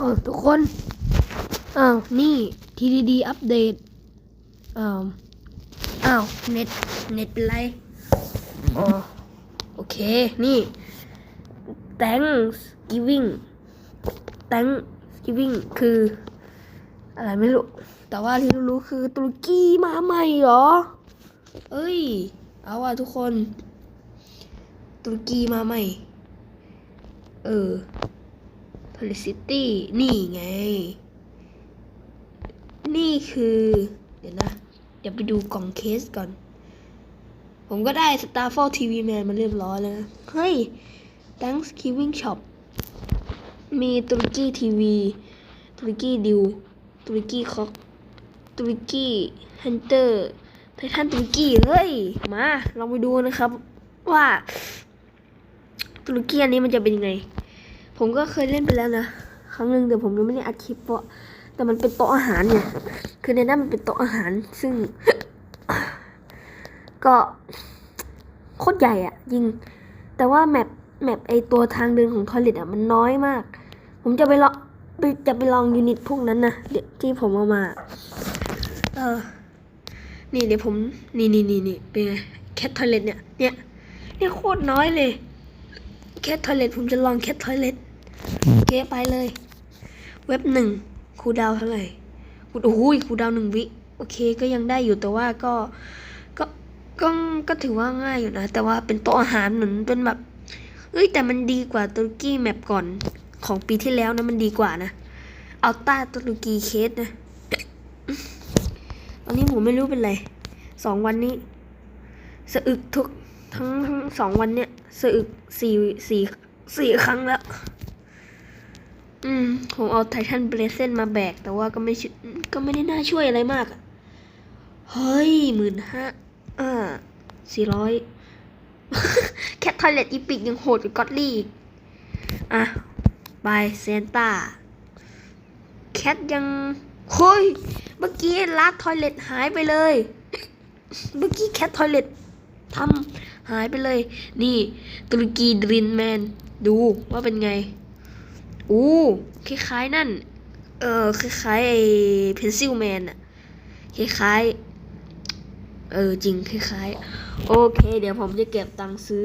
เออทุกคนอ้าวนี่ TDD อัปเดตอ้าวอ้าวเน็ตเน็ตเป็นไรอ๋อโอเคนี่ thanks giving thanks giving คือ อะไรไม่รู้ แต่ว่าที่รู้คือตุรกีมาใหม่เหรอ เอ้ย เอาว่ะทุกคน ตุรกีมาใหม่ เออ Felicity นี่ไง นี่คือ เดี๋ยวนะ เดี๋ยวไปดูกล่องเคสก่อน ผมก็ได้ Starfall TV Man มาเรียบร้อยแล้วนะ เฮ้ย Thanksgiving Shop มีตุรกีทีวีตุรกีดิวตุรกีคอกตุรกีฮันเตอร์ไททันตุรกีเฮ้ย มาลองไปดูนะครับ ว่าตุรกีอันนี้มันจะเป็นยังไง ผมก็เคยเล่นไปแล้วนะ ครั้งหนึ่งแต่ผมยังไม่ได้อัดคลิปเพราะ แต่มันเป็นโต๊ะอาหารเนี่ย คือในนั้นมันเป็นโต๊ะอาหาร ซึ่ง ก็โคตรใหญ่อะยิง แต่ว่าแมปแมปไอตัวทางเดินของทอยเลทอะมันน้อยมาก ผมจะไปลองไปจะไปลองยูนิตพวกนั้นนะเดี๋ยวที่ผมเอามา เออ นี่เดี๋ยวผม นี่นี่นี่นี่เป็นไงแคททอยเลทเนี่ย เนี่ย เนี่ยโคตรน้อยเลยแคททอยเลทผมจะลองแคททอยเลท เคไปเลย เว็บหนึ่งคูดาวเท่าไหร่คูโอ้โหคูดาวหนึ่งวิ โอเคก็ยังได้อยู่แต่ว่าก็ก็ก็ก็ถือว่าง่ายอยู่นะ แต่ว่าเป็นโต๊ะอาหารเหมือนเป็นแบบเอ้ยแต่มันดีกว่าตุรกีแมปก่อนของปีที่แล้วนะมันดีกว่านะเอาต้าตุรกีเคสนะตอนนี้ผมไม่รู้เป็นไรสองวันนี้สะอึกทุกทั้งทั้งสองวันเนี่ยสะอึกสี่สี่สี่ครั้งแล้ว อืม ผมเอาไททันเบรเซนมาแบก แต่ว่าก็ไม่ช่วยก็ไม่ได้น่าช่วยอะไรมากเฮ้ยหมื่นห้าอ่าสี่ร้อยแคททอยเลตอีพิกยังโหดกว่าก็อดลี่อะบายเซนต้าแคทยังเฮ้ยเมื่อกี้ลาดทอยเลตหายไปเลย เมื่อกี้แคททอยเลตทำหายไปเลย นี่ตุรกีดรินแมน ดูว่าเป็นไง อู้คล้ายๆนั่น เออคล้ายๆไอ้เพนซิลแมนอะคล้ายๆเออจริงคล้ายๆ โอเค เดี๋ยวผมจะเก็บตังค์ซื้อ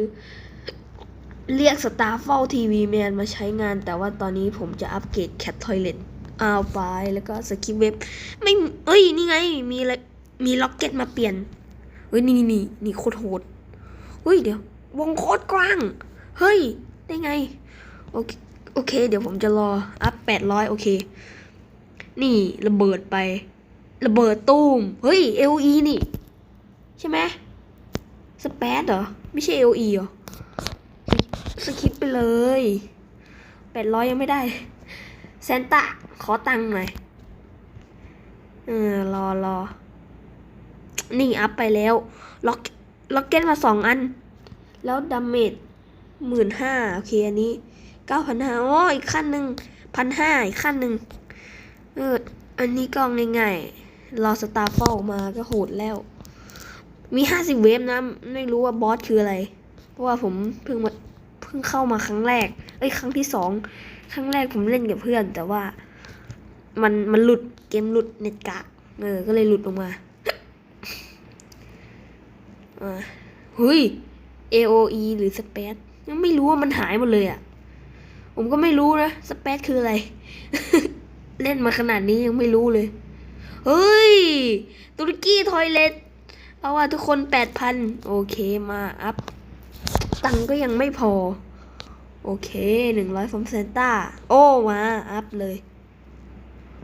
เรียกสตาร์เฝ้าทีวีแมนมาใช้งาน แต่ว่าตอนนี้ผมจะอัปเกรดแคททอยเลตเอาไปแล้วก็สกิปเว็บ ไม่เอ้ย นี่ไง มีอะไรมีล็อกเก็ตมาเปลี่ยนเฮ้ย นี่นี่นี่นี่โคตรโหดเฮ้ย เดี๋ยว วงโคตรกว้าง เฮ้ย ได้ไง โอเค โอเค เดี๋ยวผมจะรอ อัพแปดร้อยโอเค นี่ระเบิดไป ระเบิดตูมเฮ้ย LE นี่ ใช่ไหมสเปซเหรอ ไม่ใช่ LE เหรอ สคิปไปเลยแปดร้อยยังไม่ได้เซนต้าขอตังค์หน่อย เออ รอรอ นี่อัพไปแล้ว ล็อกล็อกเก็ตมาสองอัน แล้วดาเมจหมื่นห้าโอเค อันนี้ เก้าพันห้าอ๋ออีกขั้นหนึ่งพันห้าอีกขั้นหนึ่งเอออันนี้ก็ง่ายๆรอสตาร์ฟอลมาก็โหดแล้ว มีห้าสิบเวฟนะ ไม่รู้ว่าบอสคืออะไร เพราะว่าผมเพิ่งมาเพิ่งเข้ามาครั้งแรก เอ้ยครั้งที่สองครั้งแรกผมเล่นกับเพื่อน แต่ว่า มันมันหลุดเกมหลุดเน็ตกะเออ ก็เลยหลุดออกมาอ่าเฮ้ย AOE หรือสเปซยังไม่รู้ว่ามันหายหมดเลยอะ่ะ ผมก็ไม่รู้นะสเปซคืออะไร เล่นมาขนาดนี้ยังไม่รู้เลย เฮ้ย ตุรกีทอยเลตเอาว่าทุกคนแปดพันโอเคมาอัพ ตังก็ยังไม่พอ โอเคหนึ่งร้อยฟอมเซนต้า โอ้มาอัพเลย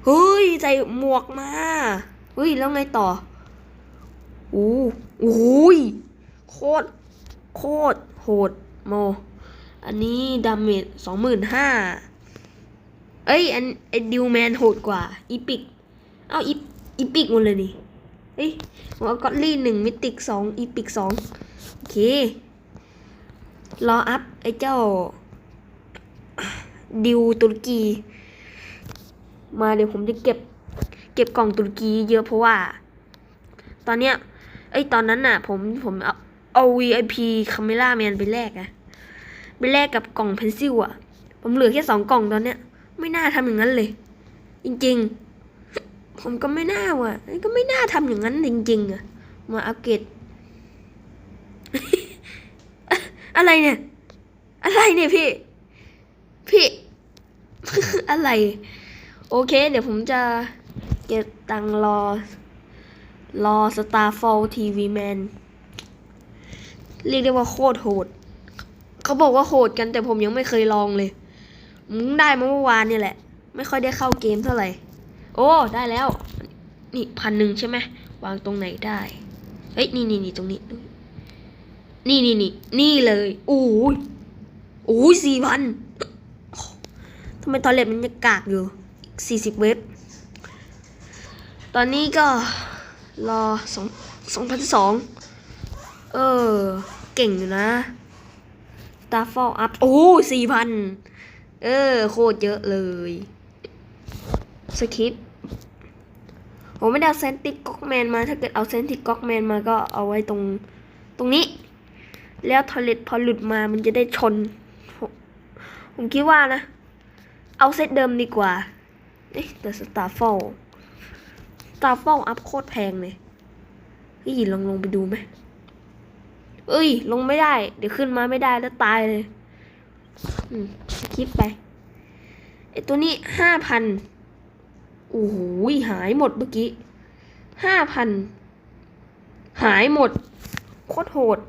เฮ้ยใส่หมวกมา เฮ้ย แล้วไงต่อโอ้โอ้ยโคตร โคตร โหด โม อันนี้ดาเมจสองหมื่นห้าเอ้ย อันไอดิวแมนโหดกว่า อีพิก เอาอีอีพิกหมดเลยนี่เฮ้ยผมเอากอตลี่หนึ่งมิติกสองอีพิกสองโอเค รออัพ ไอเจ้า ดิวตุรกี มาเดี๋ยวผมจะเก็บ เก็บกล่องตุรกีเยอะเพราะว่า ตอนเนี้ย เอ้ย ตอนนั้นน่ะ ผม ผมเอาเอา VIP คาเมล่าแมนไปแลกอะ ไปแลกกับกล่องเพนซิลอะผมเหลือแค่สองกล่องตอนเนี้ย ไม่น่าทำอย่างนั้นเลย จริงๆ ผมก็ไม่น่าว่ะก็ไม่น่าทำอย่างนั้นจริง ๆอะมาอัปเกรดอะไรเนี่ย อะไรเนี่ยพี่ พี่ อะไร โอเค เดี๋ยวผมจะเก็บตังค์รอ รอ Starfall TV Man เรียกได้ว่าโคตรโหด เขาบอกว่าโหดกันแต่ผมยังไม่เคยลองเลยมึงได้เมื่อวานเนี่ยแหละ ไม่ค่อยได้เข้าเกมเท่าไหร่ โอ้ ได้แล้ว นี่พันหนึ่งใช่ไหมวางตรงไหนได้ เฮ้ย นี่นี่นี่ตรงนี้ นี่นี่นี่นี่เลยโอ้ยโอ้ยสี่พันทำไมตอนเล็บมันยังกากอยู่สี่สิบเวฟตอนนี้ก็รอสองสองพันสอง เออ เก่งอยู่นะ ตาฟอลอัพโอ้สี่พันเออ โคตรเยอะเลย สคริปผมไม่ได้เอาเซนติก๊อกแมนมาถ้าเกิดเอาเซนติก๊อกแมนมาก็เอาไว้ตรงตรงนี้ แล้วทอเลตพอหลุดมามันจะได้ชน ผมคิดว่านะ เอาเซตเดิมดีกว่าเอ๊ะแต่สตาร์ฟอลสตาร์ฟอลอัพโคตรแพงเลยพี่ลองลงไปดูไหม เอ้ย ลงไม่ได้ เดี๋ยวขึ้นมาไม่ได้แล้วตายเลย อืมคลิปไปไอตัวนี้ห้าพันโอ้โหหายหมดเมื่อกี้ห้าพันหายหมด โคตรโหด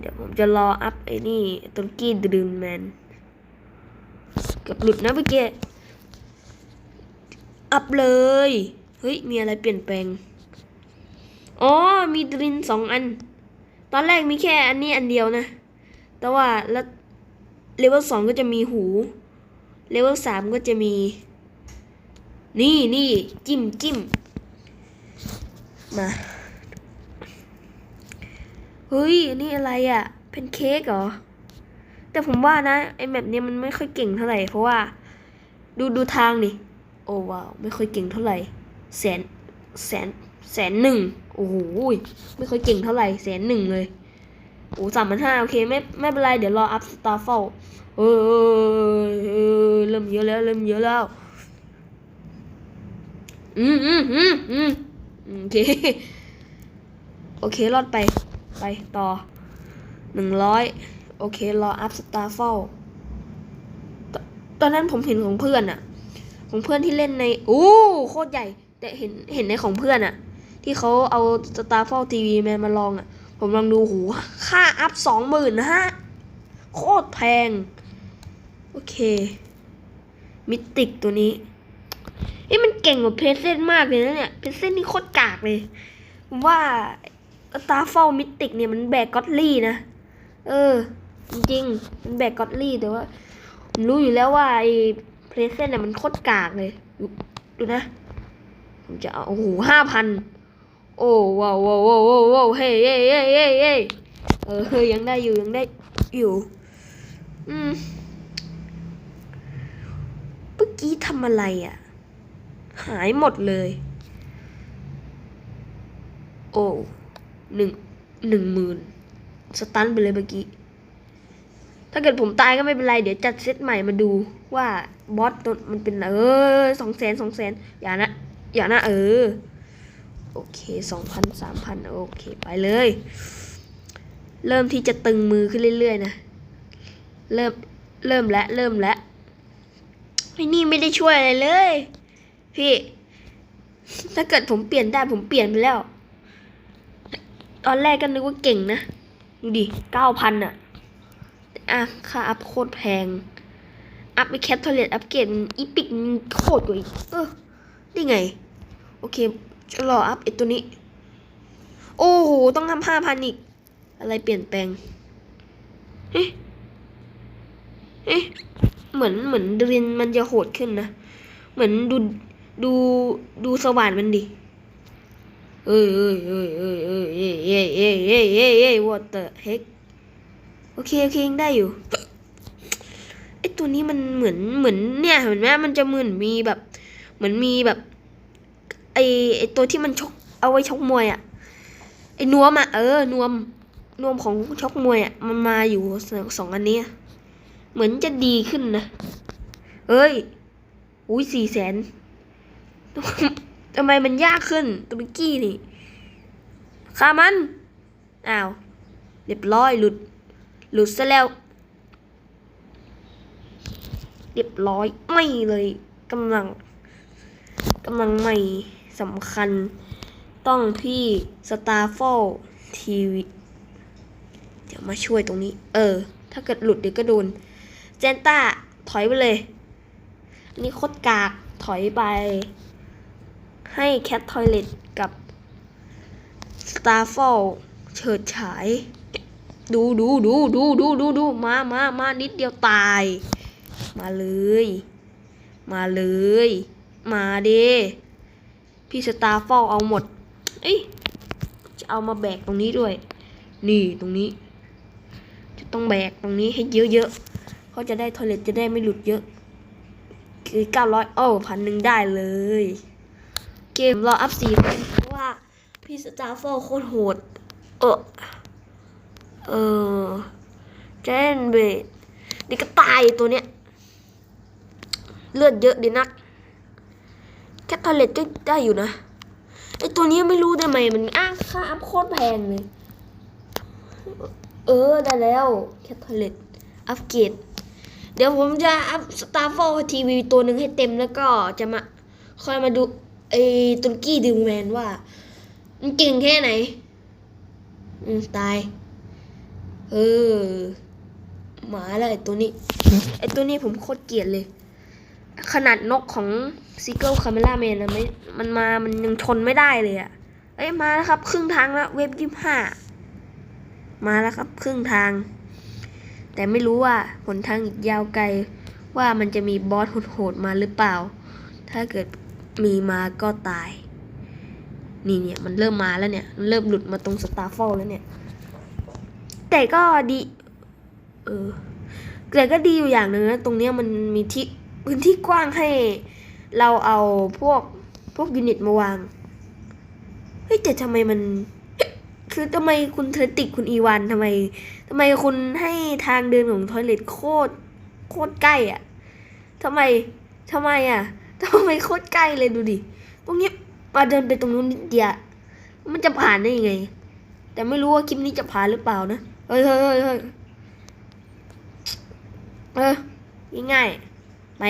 เดี๋ยวผมจะรออัพไอ้นี่ต้นกี้ดืนแมนเกับหลุดนะเมื่อกี้ อัพเลย เฮ้ย มีอะไรเปลี่ยนแปลง อ๋อ มีดรินสองอัน ตอนแรกมีแค่อันนี้อันเดียวนะ แต่ว่าแล้วเลเวลสองก็จะมีหู เลเวลสามก็จะมี นี่นี่จิ้มจิ้มมา เฮ้ยอันนี้อะไรอะ่ะ เป็นเค้กเหรอ แต่ผมว่านะ ไอแมปเนี้ยมันไม่ค่อยเก่งเท่าไหร่ เพราะว่า ดูดูทางนี่โอ้ว้าว ไม่ค่อยเก่งเท่าไหร่ แสน แสน แสนหนึ่งโอ้โหไม่ค่อยเก่งเท่าไหร่แสนหนึ่งเลยโอ้สามพันห้าโอเคไม่ไม่เป็นไร เดี๋ยวรออัพสตาร์ฟอลเออเริ่มเยอะแล้วเริ่มเยอะแล้ว อืมอืมอืมอืมโอเค โอเค รอดไป ไปต่อหนึ่งร้อยโอเค รออัพสตาร์ฟอลตอนนั้นผมเห็นของเพื่อนอะของเพื่อนที่เล่นใน โอ้ โคตรใหญ่ แต่เห็นเห็นในของเพื่อนอะ ที่เขาเอาสตาร์ฟอลทีวีแมนมาลองอะผมลองดูหูค่าอัพสองหมื่นนะฮะ โคตรแพง โอเค มิติกตัวนี้เอ้ยมันเก่งกว่าเพรสเซนมากเลยนะเนี่ย เพรสเซนนี่โคตรกากเลยผมว่าตาฟอลมิติกเนี่ยมันแบกก็อตลี่นะ เออ จริงๆ มันแบกก็อตลี่แต่ว่าผมรู้อยู่แล้วว่าไอ้เพรสเซนเนี่ยมันโคตรกากเลย ดูดูนะ ผมจะเอาโอ้โหห้าพัน โอ้ว้าวว้าวว้าวววเฮ้ยเฮ้ยเฮ้ยเฮ้ยเฮ้ยเออเฮ้ยยังได้อยู่ยังได้อยู่ อืมเมื่อกี้ทำอะไรอะ หายหมดเลย โอ้หนึ่งหนึ่งหมื่นสตันไปเลยเมื่อกี้ ถ้าเกิดผมตายก็ไม่เป็นไร เดี๋ยวจัดเซตใหม่มาดูว่าบอสตัวมันเป็นเออสองแสนสองแสนอย่านะ อย่านะเออ โอเคสองพันสามพันโอเคไปเลย เริ่มที่จะตึงมือขึ้นเรื่อยๆนะ เริ่มเริ่มแล้วเริ่มแล้วไอ้นี่ไม่ได้ช่วยอะไรเลย พี่ ถ้าเกิดผมเปลี่ยนได้ผมเปลี่ยนไปแล้ว ตอนแรกก็นึกว่าเก่งนะดูดิเก้าพันอะอะค่าอัพโคตรแพง อัพไปแคทเทอร์เลตอัพเกรดอีพิกโคตรกว่าอีกเออได้ไง โอเค จะรออัพไอตัวนี้ โอ้โห ต้องทำห้าพันอีก อะไรเปลี่ยนแปลง เฮ้เอ๊ะเหมือนเหมือนดรินมันจะโหดขึ้นนะ เหมือนดูดูดูสว่านมันดิ เอ้ยเอ้ยเอ้ยเอ้ยเอ้ยเอ้ยเอ้ยเอ้ยเอ้ยเอ้ยเอ้ย what the heck โอเคโอเคยังได้อยู่ไอตัวนี้มันเหมือนเหมือนเนี่ยเห็นไหมมันจะเหมือนมีแบบ เหมือนมีแบบ ไอไอตัวที่มันชกเอาไว้ชกมวยอะไอนวมอะเออนวมนวมของชกมวยอะมันมาอยู่สองอันนี้เหมือนจะดีขึ้นนะเอ้ยอุ้ยสี่แสนทำไมมันยากขึ้นตัวเมื่อกี้นี่ฆ่ามันอ้าวเรียบร้อยหลุด หลุดซะแล้ว เรียบร้อยไม่เลยกำลังกำลังใหม่ สำคัญต้องพี่สตาร์ฟอลทีวีเดี๋ยวมาช่วยตรงนี้ เออ ถ้าเกิดหลุดเดี๋ยวก็โดน เจนต้า ถอยไปเลย อันนี้โคตรกาก ถอยไป ให้แคททอยเลตกับ Starfall เฉิดฉาย ดูดูดูดูดูดูดูมามามานิดเดียวตาย มาเลย มาเลย มาเด้ พี่สตาร์ฟอลเอาหมด เอ้ยจะเอามาแบกตรงนี้ด้วย นี่ตรงนี้ จะต้องแบกตรงนี้ให้เยอะๆเขาจะได้ทอยเลตจะได้ไม่หลุดเยอะคือเก้าร้อยโอ้พันหนึ่งได้เลย เกมรออัพสี่เพราะว่าพี่สตาร์ฟอลโคตรโหด เออเออเจนเบดนี่ก็ตายตัวเนี้ย เลือดเยอะดีนัก แคทเทเลตก็ได้อยู่นะไอตัวนี้ไม่รู้ได้ไหมมันอ้างค่าอัพโคตรแพงเลย เออได้แล้วแคทเทเลตอัพเกรดเดี๋ยวผมจะอัพสตาร์ฟอลทีวีตัวหนึ่งให้เต็มแล้วก็จะมาคอยมาดูไอตุนกี้ดิวแมนว่า มันเก่งแค่ไหน อืมตาย เออหมาแล้วไอตัวนี้ ไอตัวนี้ผมโคตรเกลียดเลย ขนาดนกของซีเกิลคาเมล่าแมนนะไม่มันมา มันยังชนไม่ได้เลยอะเอ้ยมาแล้วครับ ครึ่งทางแล้วเว็บยี่ห้ามาแล้วครับ ครึ่งทาง แต่ไม่รู้ว่าหนทางอีกยาวไกลว่ามันจะมีบอสโหดๆมาหรือเปล่า ถ้าเกิดมีมาก็ตาย นี่เนี่ยมันเริ่มมาแล้วเนี่ยมันเริ่มหลุดมาตรงสตาร์ฟอลแล้วเนี่ย แต่ก็ดี เออแต่ก็ดีอยู่อย่างหนึ่งนะ ตรงเนี้ยมันมีที่ พื้นที่กว้างให้เราเอาพวกพวกยูนิตมาวาง เฮ้ยแต่ทำไมมัน คือทำไมคุณเทอติกคุณอีวานทำไมทำไมคุณให้ทางเดินของทอยเลทโคตรโคตรใกล้อะทำไมทำไมอะทำไมโคตรใกล้เลยดูดิตรงนี้มาเดินไปตรงนู้นนิดเดียวมันจะผ่านได้ยังไง แต่ไม่รู้ว่าคลิปนี้จะผ่านหรือเปล่านะ เฮ้ยเฮ้ยเฮ้ยเฮ้ยเออง่ายๆ ไป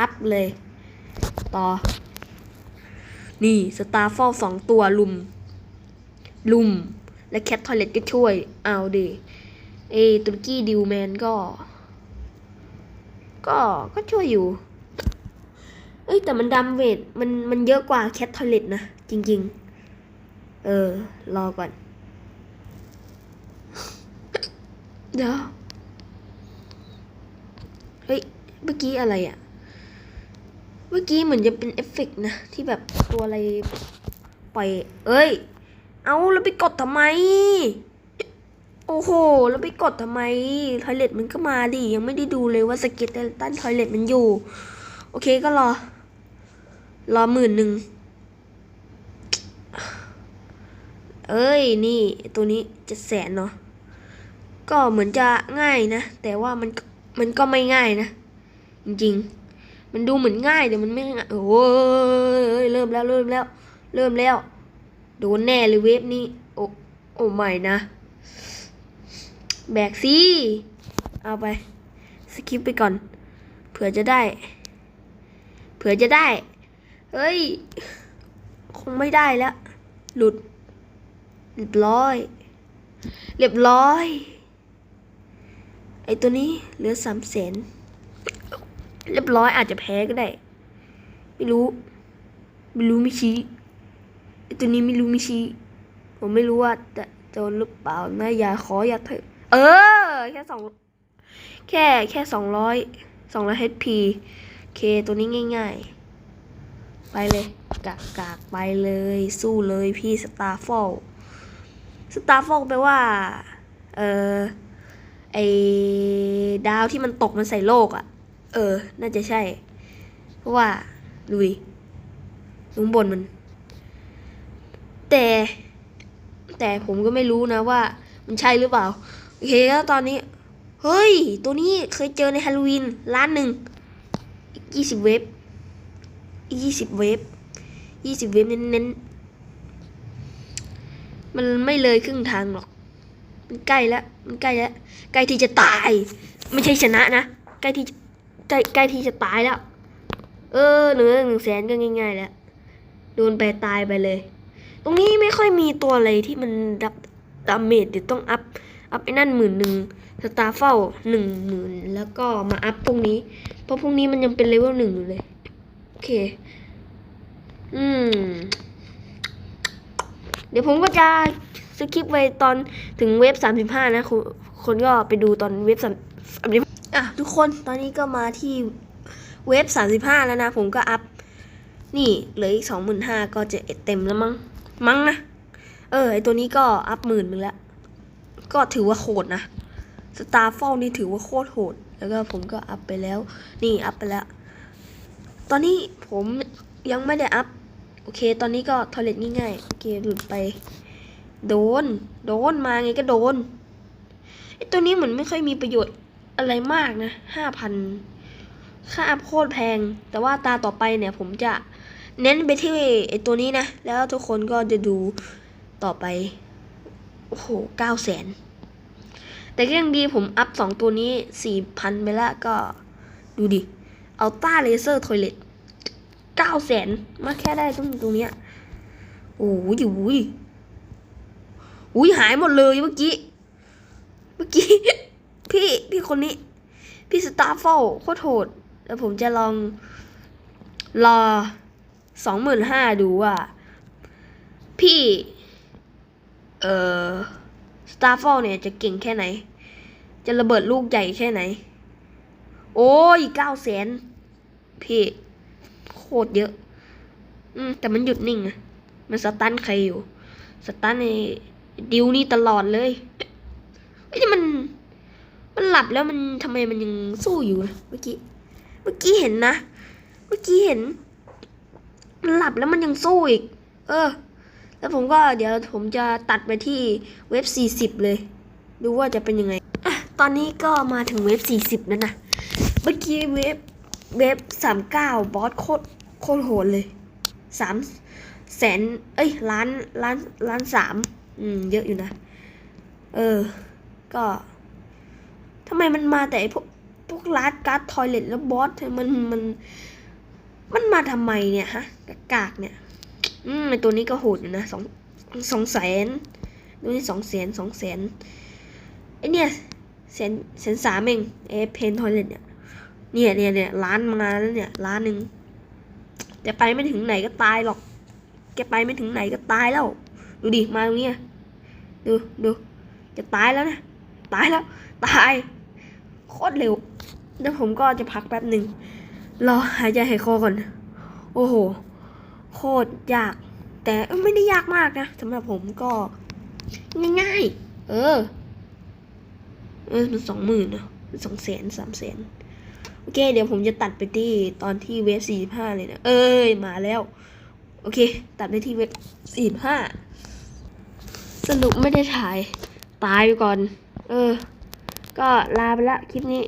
อัพเลย ต่อ นี่สตาร์ฟอลสองตัวลุม ลุม และแคททอยเลตก็ช่วย เอาดิเอตุรกี้ดิวแมนก็ ก็ก็ช่วยอยู่ เอ้ยแต่มันดัมเวทมันมันเยอะกว่าแคททอยเลตนะ จริง ๆ เออ รอก่อน เดี๋ยว เฮ้ย เมื่อกี้อะไรอะ่ะ เมื่อกี้เหมือนจะเป็นเอฟเฟกนะ ที่แบบตัวอะไรปล่อย เอ้ย เอาแล้วไปกดทำไม โอ้โห แล้วไปกดทำไม ทอยเล็ตมันก็มาดิ ยังไม่ได้ดูเลยว่าสเก็ตตันทอยเล็ตมันอยู่ โอเคก็รอ รอหมื่นหนึ่ง เอ้ย นี่ ตัวนี้เจ็ดแสนเนาะก็เหมือนจะง่ายนะ แต่ว่ามันมันก็ไม่ง่ายนะ จริงๆ มันดูเหมือนง่ายแต่มันไม่ง่ายโอ้ยเริ่มแล้วเริ่มแล้ว เริ่มแล้ว โดนแน่เลยเวฟนี้ โอ้โอ้ไม่นะ แบกสิเอาไปสคิปไปก่อน เผื่อจะได้ เผื่อจะได้ เฮ้ย คงไม่ได้แล้ว หลุด เรียบร้อย เรียบร้อย ไอตัวนี้เหลือสามแสน เรียบร้อยอาจจะแพ้ก็ได้ ไม่รู้ ไม่รู้ไม่ชี้ตัวนี้ไม่รู้ไม่ชี้ผมไม่รู้ว่าจะโดนหรือเปล่านะอย่าขออย่าเถอะเออ แค่สองแค่แค่สองร้อยสองร้อย HP เคตัวนี้ง่าย ๆ ไปเลย กากกากไปเลย สู้เลยพี่สตาร์ฟอลสตาร์ฟอลแปลว่า เออไอดาวที่มันตกมันใส่โลกอะ่ะ เออ น่าจะใช่ เพราะว่า ดูดิข้างบนมัน แต่ แต่ผมก็ไม่รู้นะว่า มันใช่หรือเปล่า โอเคแล้วตอนนี้ เฮ้ย ตัวนี้เคยเจอในฮาโลวีนร้านหนึ่งอีกยี่สิบเวฟยี่สิบเวฟยี่สิบเวฟเน้นๆ มันไม่เลยครึ่งทางหรอก มันใกล้แล้ว มันใกล้แล้ว ใกล้ที่จะตาย ไม่ใช่ชนะนะ ใกล้ที่จะ ใกล้ใกล้ที่จะตายแล้ว เออหนึ่งหนึ่งแสนก็ง่ายๆแล้วโดนไปตายไปเลย ตรงนี้ไม่ค่อยมีตัวอะไรที่มันรับดาเมจเดี๋ยวต้องอัพ อัพไอ้นั่นหมื่นหนึ่งสตาร์เฝ้าหนึ่งหมื่นแล้วก็มาอัพพวกนี้ เพราะพวกนี้มันยังเป็นเลเวลหนึ่งอยู่เลย โอเค อืม เดี๋ยวผมก็จะสคริปไว้ตอนถึงเว็บสามสิบห้านะ คนคนก็ไปดูตอนเว็บสามสิบ อะทุกคนตอนนี้ก็มาที่เว็บสามสิบห้าแล้วนะ ผมก็อัพ นี่เหลืออีกสองหมื่นห้าก็จะเต็มแล้วมั้ง มั้งนะ เออไอตัวนี้ก็อัพหมื่นหนึ่งแล้ว ก็ถือว่าโหดนะสตาร์ฟอลนี่ถือว่าโคตรโหด แล้วก็ผมก็อัพไปแล้ว นี่อัพไปแล้ว ตอนนี้ผมยังไม่ได้อัพ โอเค ตอนนี้ก็ทอเลตง่ายๆ โอเคหลุดไป โดน โดนมาไงก็โดนไอตัวนี้เหมือนไม่ค่อยมีประโยชน์ อะไรมากนะห้าพันค่าอัพโคตรแพง แต่ว่าตาต่อไปเนี่ยผมจะเน้นไปที่ไอตัวนี้นะ แล้วทุกคนก็จะดูต่อไป โอ้โหเก้าแสนแต่ก็ยังดีผมอัพสองตัวนี้สี่พันไปแล้วก็ดูดิเอาต้าเลเซอร์ทอยเล็ตเก้าแสนมาแค่ได้ตรงตรงเนี้ยโอ้ยอุ้ยอุ้ยหายหมดเลยเมื่อกี้ เมื่อกี้ พี่พี่คนนี้ พี่สตาร์ฟอลโคตรโหดแล้วผมจะลองรอสองหมื่นห้าดูว่า พี่ เอ่อสตาร์ฟอลเนี่ยจะเก่งแค่ไหน จะระเบิดลูกใหญ่แค่ไหน โอ้ยเก้าแสนพี่ โคตรเยอะ อืม แต่มันหยุดนิ่งอะมันสตันใครอยู่ สตันในดิวนี่ตลอดเลยเฮ้ยนี่มัน มันหลับแล้วมันทำไมมันยังสู้อยู่อะเมื่อกี้ เมื่อกี้เห็นนะ เมื่อกี้เห็น มันหลับแล้วมันยังสู้อีก เออ แล้วผมก็เดี๋ยวผมจะตัดไปที่เว็บ 40 เลย ดูว่าจะเป็นยังไงอะตอนนี้ก็มาถึงเว็บ 40 แล้วนะ เมื่อกี้เว็บเว็บ 39 บอสโคตรโคตรโหดเลยสามแสน เอ้ยล้านล้านล้านสามอืม เยอะอยู่นะ เออ ก็ ทำไมมันมาแต่ไอพวกพวกลาดการ์ดทอยเล็ตแล้วบอสมันมัน มันมาทำไมเนี่ยฮะกากเนี่ย อืมไอตัวนี้ก็โหดอยู่นะสองสองแสนดูนี่สองแสนสองแสนไอเนี่ยแสนแสนสามเองเอเพนทอยเล็ตเนี่ยเนี่ยเนี่ยเนี่ยล้านมาแล้วเนี่ยล้านหนึ่งแต่ไปไม่ถึงไหนก็ตายหรอก แกไปไม่ถึงไหนก็ตายแล้ว ดูดิมาตรงนี้ดูดูจะตายแล้วนะ ตายแล้ว ตาย โคตรเร็วแล้วผมก็จะพักแป๊บหนึ่งรอหายใจหายคอก่อน โอ้โห โคตรยาก แต่ไม่ได้ยากมากนะสำหรับผมก็ ง่ายๆ เออ เออมันสองหมื่นนะสองแสนสามแสนโอเค เดี๋ยวผมจะตัดไปที่ตอนที่เวฟสี่ห้าเลยนะ เอ้ย มาแล้ว โอเค ตัดไปที่เวฟสี่ห้าสรุปไม่ได้ถ่าย ตายไปก่อน เออ ก็ลาไปละคลิปนี้